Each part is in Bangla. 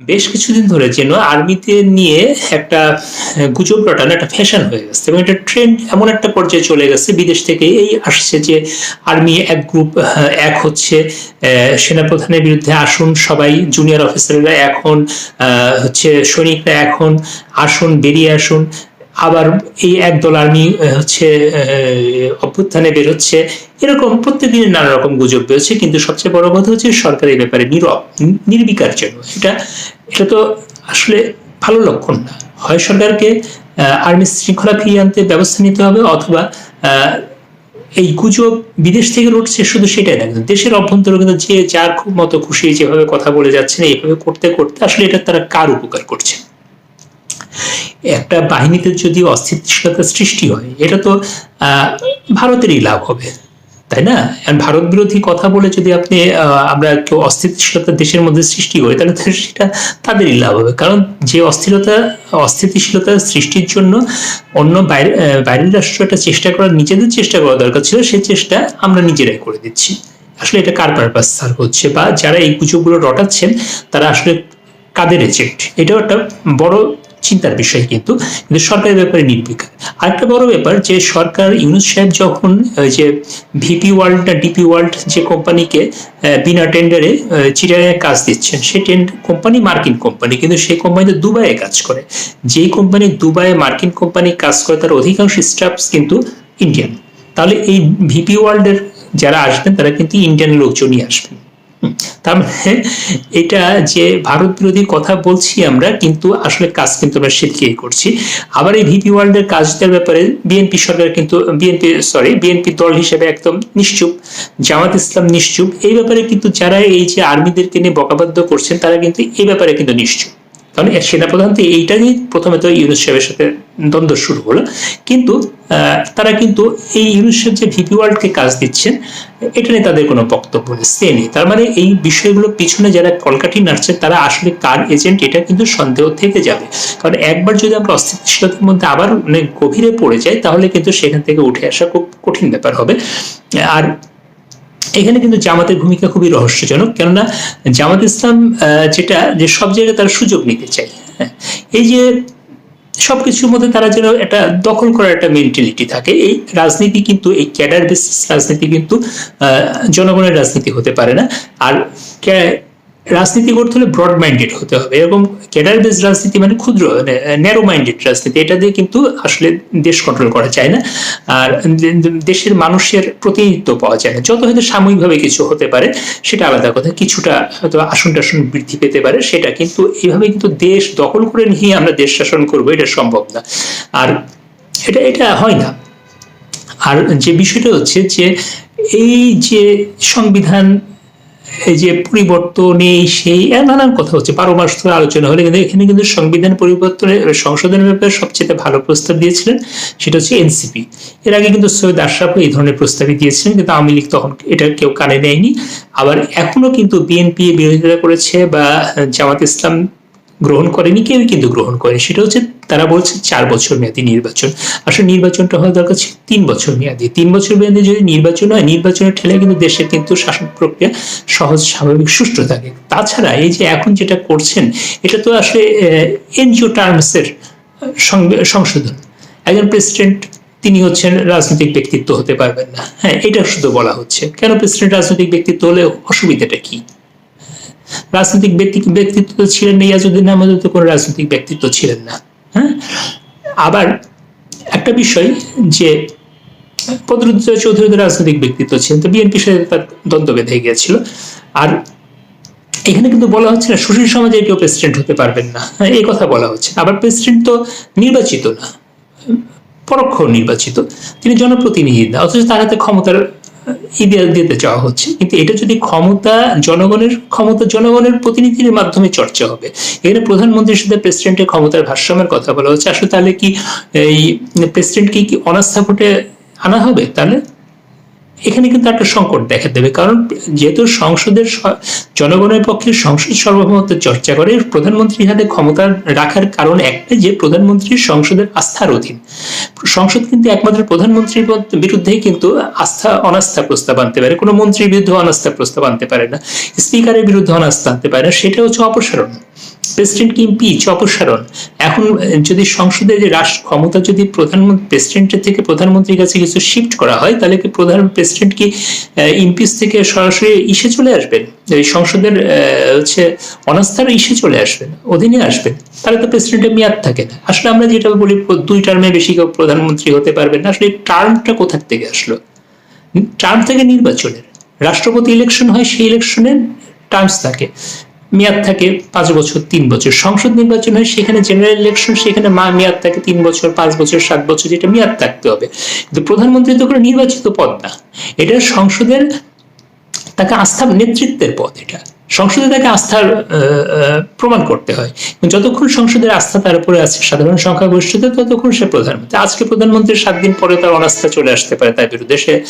বেশ কিছুদিন ধরে যেন আর্মিতে নিয়ে একটা গুজব রটানো একটা ফ্যাশন হয়ে গেছে এবং এটা ট্রেন্ড এমন একটা পর্যায়ে চলে গেছে। বিদেশ থেকে এই আসছে যে আর্মি এক গ্রুপ এক হচ্ছে সেনাপ্রধানের বিরুদ্ধে আসুন, সবাই জুনিয়র অফিসাররা এখন হচ্ছে সৈনিকরা এখন আসুন, বেরিয়ে আসুন। আবার এই একদল আর্মি হচ্ছে অভ্যুত্থানে বেরোচ্ছে। এরকম প্রত্যেকদিন নানা রকম গুজব বেরোচ্ছে, কিন্তু সবচেয়ে বড় কথা হচ্ছে সরকার এই ব্যাপারে নীরব নির্বিকার জন্য এটা এটা তো আসলে ভালো লক্ষণ না। হয় সরকারকে আর্মি শৃঙ্খলা ফিরিয়ে আনতে ব্যবস্থা নিতে হবে, অথবা এই গুজব বিদেশ থেকে উঠছে শুধু সেটাই না দেশের অভ্যন্তরে কিন্তু যে যার খুব মতো খুশি, যেভাবে কথা বলে যাচ্ছেন এইভাবে করতে করতে আসলে এটা তারা কার উপকার করছে? একটা বাহিনীতে যদি অস্থিতিশীলতা সৃষ্টি হয়, এটা তো ভারতেরই লাভ হবে, তাই না? ভারত বিরোধী কথা বলে যদি আপনি আমরা কেউ অস্থিতিশীলতা দেশের মধ্যে সৃষ্টি করি, তাহলে সেটা তাদেরই লাভ হবে। কারণ যে অস্থিরতা, অস্থিতিশীলতা সৃষ্টির জন্য অন্য বাইরে বাইরের রাষ্ট্র একটা চেষ্টা করার, নিজেদের চেষ্টা করা দরকার ছিল সেই চেষ্টা আমরা নিজেরাই করে দিচ্ছি। আসলে এটা কার পারপাস সার্ভ হচ্ছে? বা যারা এই গুজবগুলো রটাচ্ছেন, তারা আসলে কাদের এজেন্ট এটাও একটা বড় চিন্তার বিষয় কিন্তু কিন্তু সরকারের ব্যাপারে নির্বিকার আরেকটা বড় ব্যাপার যে সরকার ইউনুস সাহেব যখন যে ভিপি ওয়ার্ল্ড না ডিপি ওয়ার্ল্ড যে কোম্পানিকে বিনা টেন্ডারে চিটারে কাজ দিচ্ছেন, সেই টেন্ড কোম্পানি মার্কিন কোম্পানি, কিন্তু সেই কোম্পানিতে দুবাইয়ে কাজ করে। যেই কোম্পানি দুবাইয়ে মার্কিন কোম্পানি কাজ করে, তার অধিকাংশ স্টাফ কিন্তু ইন্ডিয়ান তাহলে এই ভিপি ওয়ার্ল্ডের যারা আসবেন, তারা কিন্তু ইন্ডিয়ান লোকজনই আসবেন। তার মানে এটা যে ভারত বিরোধী কথা বলছি আমরা, কিন্তু আসলে কাজ কিন্তু আমরা সেদিকেই করছি। আবার এই ভিপি ওয়ার্ল্ডের কাজটার ব্যাপারে বিএনপি সরকার কিন্তু, বিএনপি সরি বিএনপি দল হিসেবে একদম নিশ্চুপ, জামাত ইসলাম নিশ্চুপ। এই ব্যাপারে কিন্তু যারা এই যে আর্মিদেরকে নিয়ে বকাবাদ্য করছেন, তারা কিন্তু এই ব্যাপারে কিন্তু নিশ্চুপ। কারণ সেনাপ্রধান তো এইটা নিয়ে প্রথমে তো ইউনুস সাহেবের সাথে দ্বন্দ্ব শুরু হলো। কিন্তু তারা কিন্তু এই ইউনুস সাহেব যে ভিপি ওয়ার্ল্ডকে কাজ দিচ্ছেন, এটা নিয়ে তাদের কোনো বক্তব্য নেই, সে নেই। তার মানে এই বিষয়গুলোর পিছনে যারা কলকাঠি নাড়ছে, তারা আসলে কার এজেন্ট, এটা কিন্তু সন্দেহ থেকে যাবে। কারণ একবার যদি আমরা অস্থিতিশীলতার মধ্যে আবার অনেক গভীরে পড়ে যাই, তাহলে কিন্তু সেখান থেকে উঠে আসা খুব কঠিন ব্যাপার হবে। আর এখানে কিন্তু জামাতের ভূমিকা খুবই রহস্যজনক। কেননা জামাত ইসলাম যেটা, যে সব জায়গায় তারা সুযোগ নিতে চায়। এই যে সবকিছুর মধ্যে তারা যেন একটা দখল করার একটা মেন্টালিটি থাকে, এই রাজনীতি কিন্তু, এই ক্যাডার বেসিস রাজনীতি কিন্তু জনগণের রাজনীতি হতে পারে না। আর রাজনীতি করতে হলে ব্রড মাইন্ডেড হতে হবে। এরকম ক্যাডার বেস রাজনীতি মানে ক্ষুদ্র ন্যারো মাইন্ডেড রাজনীতি। এটা দিয়ে কিন্তু আসলে দেশ কন্ট্রোল করা যায় না। আর দেশের মানুষের প্রতিনিধিত্ব পাওয়া যায় না। যত হয়তো সাময়িকভাবে কিছু হতে পারে, সেটা আলাদা কথা। কিছুটা হয়তো আসন টাসন বৃদ্ধি পেতে পারে, সেটা। কিন্তু এইভাবে কিন্তু দেশ দখল করে নিয়ে আমরা দেশ শাসন করব, এটা সম্ভব না। আর এটা এটা হয় না। আর যে বিষয়টা হচ্ছে যে, এই যে সংবিধান যে পরিবর্তন সেই নানান কথা হচ্ছে। বারো মাস ধরে আলোচনা হলে কিন্তু এখানে কিন্তু সংবিধান পরিবর্তনের সংশোধনের ব্যাপারে সবচেয়ে ভালো প্রস্তাব দিয়েছিলেন, সেটা হচ্ছে এনসিপি। এর আগে কিন্তু সৈয়দ আশরাফ এই ধরনের প্রস্তাবই দিয়েছিলেন, কিন্তু আওয়ামী লীগ তখন এটা কেউ কানে নেয়নি। আবার এখনও কিন্তু বিএনপি বিরোধিতা করেছে বা জামাত ইসলাম গ্রহণ করেনি কেউ কিন্তু গ্রহণ করেনি। সেটা হচ্ছে তারা বলছে চার বছর মেয়াদী নির্বাচন। আসলে নির্বাচনটা হওয়া দরকার ছিল তিন বছর মেয়াদী। তিন বছর মেয়াদী যদি নির্বাচন হয়, নির্বাচনের ঠেলে কিন্তু দেশের কিন্তু শাসন প্রক্রিয়া সহজ, স্বাভাবিক, সুষ্ঠু থাকে। তাছাড়া এই যে এখন যেটা করছেন, এটা তো আসলে এনজিও টার্মসের সংশোধন। একজন প্রেসিডেন্ট, তিনি হচ্ছেন রাজনৈতিক ব্যক্তিত্ব হতে পারবেন না। হ্যাঁ এটা শুধু বলা হচ্ছে। কেন প্রেসিডেন্ট রাজনৈতিক ব্যক্তিত্ব হলে অসুবিধাটা কি? রাজনৈতিক ব্যক্তি ব্যক্তিত্ব ছিলেন না ইয়াজুদ্দিন আহমদ তো কোনো রাজনৈতিক ব্যক্তিত্ব ছিলেন না। হ্যাঁ? আবার একটা বিষয় যে বদরুদ্দোজা চৌধুরী রাজনৈতিক ব্যক্তিত্ব ছিলেন তো বিএনপির সাথে তার দ্বন্দ্ব বেঁধে গিয়েছিল। আর এখানে কিন্তু বলা হচ্ছে না সুশীল সমাজে কেউ প্রেসিডেন্ট হতে পারবেন না। হ্যাঁ, এই কথা বলা হচ্ছে। আবার প্রেসিডেন্ট তো নির্বাচিত না পরোক্ষ নির্বাচিত। তিনি জনপ্রতিনিধি না অথচ তার হাতে ক্ষমতার ইডিয়াল দিতে চাওয়া হচ্ছে। কিন্তু এটা যদি ক্ষমতা জনগণের ক্ষমতা জনগণের প্রতিনিধির মাধ্যমে চর্চা হবে এখানে প্রধানমন্ত্রীর সাথে প্রেসিডেন্টের ক্ষমতার ভারসাম্যের কথা বলা হচ্ছে। আসলে তাহলে কি এই প্রেসিডেন্টকে কি অনাস্থা ভোটে আনা হবে? তাহলে এখানে কিন্তু একটা সংকট দেখা দেবে, কারণ যেহেতু সংসদের জনগণের পক্ষে সংসদ সর্বভৌমত্ব চর্চা করে, প্রধানমন্ত্রীর হাতে ক্ষমতা রাখার কারণ একটা যে প্রধানমন্ত্রী সংসদের আস্থার অধীন। সংসদ কিন্তু একমাত্র প্রধানমন্ত্রীর বিরুদ্ধেই কিন্তু আস্থা, অনাস্থা প্রস্তাব আনতে পারে। কোনো মন্ত্রীর বিরুদ্ধে অনাস্থা প্রস্তাব আনতে পারে না। স্পিকারের বিরুদ্ধে অনাস্থা আনতে পারে না। সেটা হচ্ছে অপসারণ। প্রেসিডেন্টকে ইম্পিচ অপসারণ। এখন যদি সংসদে যে রাষ্ট্র ক্ষমতা যদি প্রধানমন্ত্রী প্রেসিডেন্টের থেকে প্রধানমন্ত্রীর কাছে কিছু শিফট করা হয়, তাহলে কি প্রধান প্রেসিডেন্ট কি ইম্পিচ থেকে সরাসরি ইসে চলে আসবেন? সংসদের হচ্ছে অনাস্থার ইসে চলে আসবেন, অধীনে আসবেন। তাহলে তো প্রেসিডেন্টের মেয়াদ থাকে না। আসলে আমরা যেটা বলি, দুই টার্মে বেশি কেউ প্রধানমন্ত্রী হতে পারবেন না। আসলে টার্মটা কোথার থেকে আসলো? টার্ম থেকে নির্বাচনের। রাষ্ট্রপতি ইলেকশন হয়, সেই ইলেকশনের টার্মস থাকে। মেয়াদ থাকে পাঁচ বছর, তিন বছর। সংসদ নির্বাচন হয় সেখানে জেনারেল ইলেকশন সেখানে মা মেয়াদ থাকে তিন বছর, পাঁচ বছর, সাত বছর, যেটা মেয়াদ থাকতে হবে। কিন্তু প্রধানমন্ত্রী তো কোনো নির্বাচিত পদ না। এটা সংসদের তাকে আস্থা নেতৃত্বের পদ এটা। সংসদে তাকে আস্থার প্রমাণ করতে হয়। যতক্ষণ সংসদের আস্থা তার উপরে আছে, সাধারণ সংখ্যাগরিষ্ঠতা, ততক্ষণ সে প্রধানমন্ত্রী। আজকে প্রধানমন্ত্রীর সাত দিন পরে তার অনাস্থা চলে আসতে পারে তার বিরুদ্ধে সে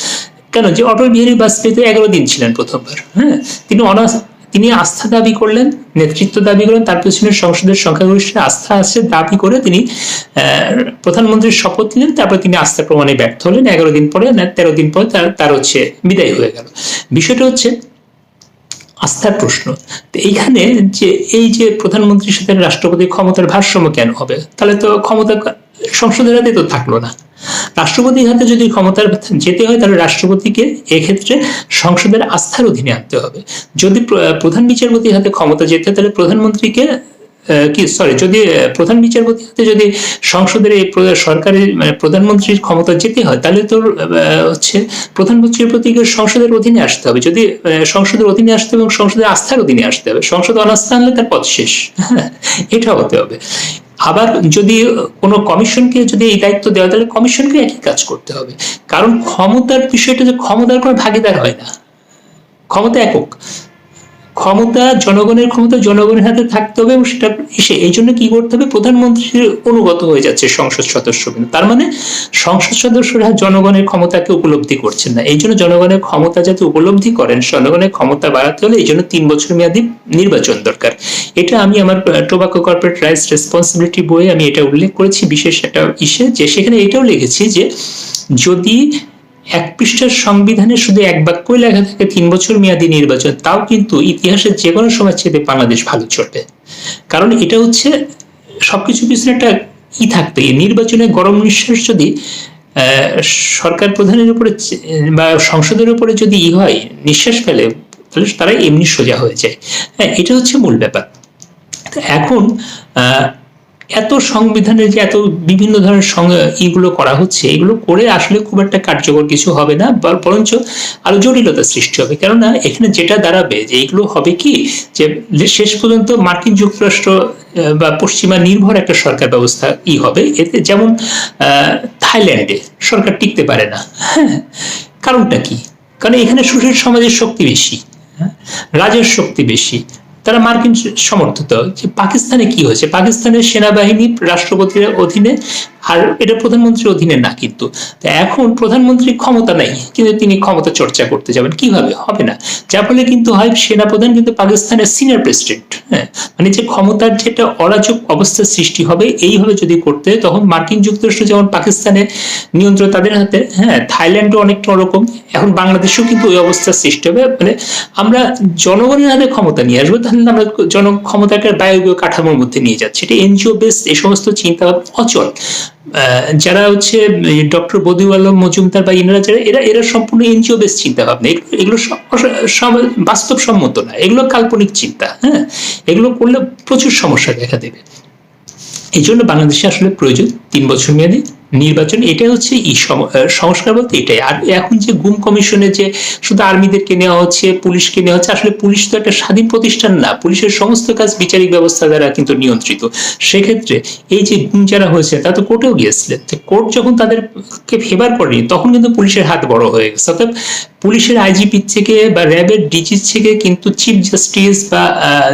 কেন যে অটল বিহারী বাজপেয়ী তো এগারো দিন ছিলেন প্রথমবার হ্যাঁ? তিনি অনাস তিনি আস্থা দাবি করলেন, নেতৃত্ব দাবি করলেন, তার পেছনে সংসদের সংখ্যাগরিষ্ঠের আস্থা আছে দাবি করে তিনি প্রধানমন্ত্রীর শপথ নিলেন, তারপর তিনি আস্থা প্রমাণে ব্যর্থ হলেন। এগারো দিন পরে, না, তেরো দিন পরে তার তার হচ্ছে বিদায় হয়ে গেল। বিষয়টা হচ্ছে আস্থার প্রশ্ন। তো এইখানে যে, এই যে প্রধানমন্ত্রীর সাথে রাষ্ট্রপতির ক্ষমতার ভারসাম্য কেন হবে? তাহলে তো ক্ষমতা সংসদের হাতে তো থাকল না। রাষ্ট্রপতির হাতে যদি ক্ষমতার যেতে হয় তাহলে রাষ্ট্রপতিকে এক্ষেত্রে সংসদের আস্থার অধীনে আনতে হবে। যদি প্রধান বিচারপতির হাতে ক্ষমতা যেতে তাহলে প্রধানমন্ত্রীকে কি সরি যদি প্রধান বিচারপতি হাতে যদি সংসদের এই সরকারের মানে প্রধানমন্ত্রীর ক্ষমতা যেতে হয় তাহলে তোর হচ্ছে প্রধান বিচারপতিকে সংসদের অধীনে আসতে হবে। যদি সংসদের অধীনে আসতে হবে এবং সংসদের আস্থার অধীনে আসতে হবে। সংসদ অনাস্থা আনলে তার পথ শেষ। হ্যাঁ, এটা হতে হবে। আবার যদি কোনো কমিশনকে যদি এই দায়িত্ব দেওয়া তাহলে কমিশনকে একই কাজ করতে হবে। কারণ ক্ষমতার বিষয়টা যে ক্ষমতার কোনো ভাগিদার হয় না। ক্ষমতা একক। ক্ষমতা, জনগণের ক্ষমতা, জনগণের হাতে থাকতে হবে এবং সেটা এসে এই জন্য কি করতে হবে? প্রধানমন্ত্রীর অনুগত হয়ে যাচ্ছে সংসদ সদস্য তার মানে সংসদ সদস্যরা জনগণের ক্ষমতাকে উপলব্ধি করছেন না। এই জন্য জনগণের ক্ষমতা যাতে উপলব্ধি করেন, জনগণের ক্ষমতা বাড়াতে হলে এই জন্য তিন বছর মেয়াদী নির্বাচন দরকার। এটা আমি আমার টোবাকো কর্পোরেট রাইটস রেসপন্সিবিলিটি বইয়ে আমি এটা উল্লেখ করেছি। বিশেষ একটা ইসে যে সেখানে এটাও লিখেছি যে যদি এক পৃষ্ঠার সংবিধানে শুধু এক বাক্যই লেখা থাকে, তিন বছর মেয়াদী নির্বাচন। তাও কিন্তু ইতিহাসের যে কোনো সময় চেয়ে বাংলাদেশ ভালো চলবে। কারণ এটা হচ্ছে সবকিছু পিছনে একটা ই এই নির্বাচনে গরম নিঃশ্বাস যদি সরকার প্রধানের উপরে বা সংসদের উপরে যদি ই হয়, নিঃশ্বাস ফেলে, তাহলে তারা এমনি সোজা হয়ে যায়। হ্যাঁ এটা হচ্ছে মূল ব্যাপার। এখন এত সংবিধানের যে এত বিভিন্ন ধরনের ইগুলো করা হচ্ছে, এগুলো করে আসলে খুব একটা কার্যকর কিছু হবে না বর- বরঞ্চ আরও জটিলতা সৃষ্টি হবে। কেননা এখানে যেটা দাঁড়াবে যে এগুলো হবে কি যে শেষ পর্যন্ত মার্কিন যুক্তরাষ্ট্র বা পশ্চিমা নির্ভর একটা সরকার ব্যবস্থা ই হবে। এতে যেমন থাইল্যান্ডে সরকার টিকতে পারে না। হ্যাঁ কারণটা কি? কারণ এখানে সুশীল সমাজের শক্তি বেশি হ্যাঁ? রাজের শক্তি বেশি তারা মার্কিন সমর্থিত যে পাকিস্তানে কি হয়েছে? পাকিস্তানের সেনাবাহিনী রাষ্ট্রপতির অধীনে আর এটা প্রধানমন্ত্রীর অধীনে না কিন্তু। এখন প্রধানমন্ত্রীর ক্ষমতা নাই, কিন্তু তিনি ক্ষমতা চর্চা করতে যাবেন। কীভাবে? হবে না। যার ফলে কিন্তু হয় সেনাপ্রধান কিন্তু পাকিস্তানের সিনিয়র প্রেসিডেন্ট হ্যাঁ? মানে যে ক্ষমতার যেটা অরাজক অবস্থার সৃষ্টি হবে, এইভাবে যদি করতে, তখন মার্কিন যুক্তরাষ্ট্র যেমন পাকিস্তানের নিয়ন্ত্রণ তাদের হাতে হ্যাঁ থাইল্যান্ডও অনেকটা ওরকম। এখন বাংলাদেশেও কিন্তু ওই অবস্থার সৃষ্টি হবে। মানে আমরা জনগণের হাতে ক্ষমতা নিয়ে আসব, তাহলে আমরা জন ক্ষমতাকে বায়বীয় কাঠামোর মধ্যে নিয়ে যাচ্ছি। এটা এনজিও বেস এই সমস্ত চিন্তা অচল। যারা হচ্ছে ডক্টর বদিউ আলম, মজুমদার বা ইনারা যারা, এরা এরা সম্পূর্ণ এনজিও বেস চিন্তা ভাবনা এগুলো- সব- বাস্তবসম্মত না। এগুলো কাল্পনিক চিন্তা হ্যাঁ? এগুলো করলে প্রচুর সমস্যা দেখা দেবে। এই জন্য বাংলাদেশে আসলে প্রয়োজন তিন বছর মেয়াদী নির্বাচন এটা হচ্ছে সংস্কার বলতে এটাই। আর এখন যে গুম কমিশনে যে শুধু আর্মিদেরকে নেওয়া হচ্ছে, পুলিশকে নেওয়া হচ্ছে, আসলে পুলিশ তো একটা স্বাধীন প্রতিষ্ঠান না। পুলিশের সমস্ত কাজ বিচারিক ব্যবস্থা দ্বারা কিন্তু নিয়ন্ত্রিত। সেক্ষেত্রে এই যে গুম যারা হয়েছে তা তো কোর্টেও গিয়েছিলেন কোর্ট যখন তাদেরকে ফেভার করেনি, তখন কিন্তু পুলিশের হাত বড় হয়ে গেছে। অর্থাৎ পুলিশের আইজিপির থেকে বা র্যাবের ডিজি থেকে কিন্তু চিফ জাস্টিস বা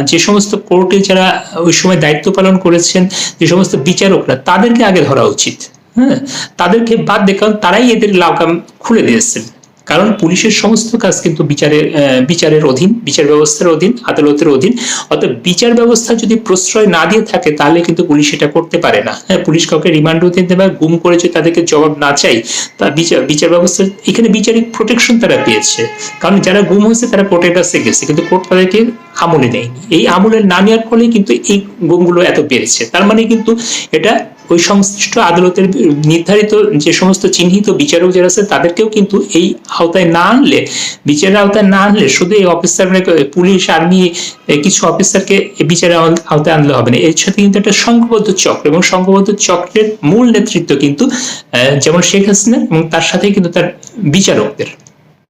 যে সমস্ত কোর্টে যারা ওই সময় দায়িত্ব পালন করেছেন, যে সমস্ত বিচারকরা, তাদেরকে আগে ধরা উচিত। হ্যাঁ তাদেরকে বাদ দিয়ে কারণ তারাই এদের লাগাম খুলে দিয়েছেন কারণ পুলিশের সমস্ত কাজ কিন্তু বিচারের বিচারের অধীন, বিচার ব্যবস্থার অধীন, আদালতের অধীন। অর্থাৎ বিচার ব্যবস্থা যদি প্রশ্রয় না দিয়ে থাকে, তাহলে কিন্তু পুলিশ এটা করতে পারে না। হ্যাঁ পুলিশ কাউকে রিমান্ডও দিতে বা গুম করে যদি তাদেরকে জবাব না চাই, তা বিচার বিচার ব্যবস্থা এখানে বিচারিক প্রোটেকশন তারা পেয়েছে। কারণ যারা গুম হয়েছে, তারা কোর্টের কাছে গেছে, কিন্তু কোর্ট তাদেরকে আমলে নেয়নি। এই আমলে না নেওয়ার ফলে কিন্তু এই গুমগুলো এত বেড়েছে। তার মানে কিন্তু এটা ওই সংশ্লিষ্ট আদালতের নির্ধারিত যে সমস্ত চিহ্নিত বিচারক যারা আছে, তাদেরকেও কিন্তু এই আওতায় না আনলে, বিচারের আওতায় না আনলে শুধু এই অফিসার পুলিশ, আর্মি কিছু অফিসারকে বিচারের আওতায় আনলে হবে না। এর সাথে কিন্তু একটা সংঘবদ্ধ চক্র এবং সংঘবদ্ধ চক্রের মূল নেতৃত্ব কিন্তু যেমন শেখ হাসিনা এবং তার সাথে কিন্তু তার বিচারকদের।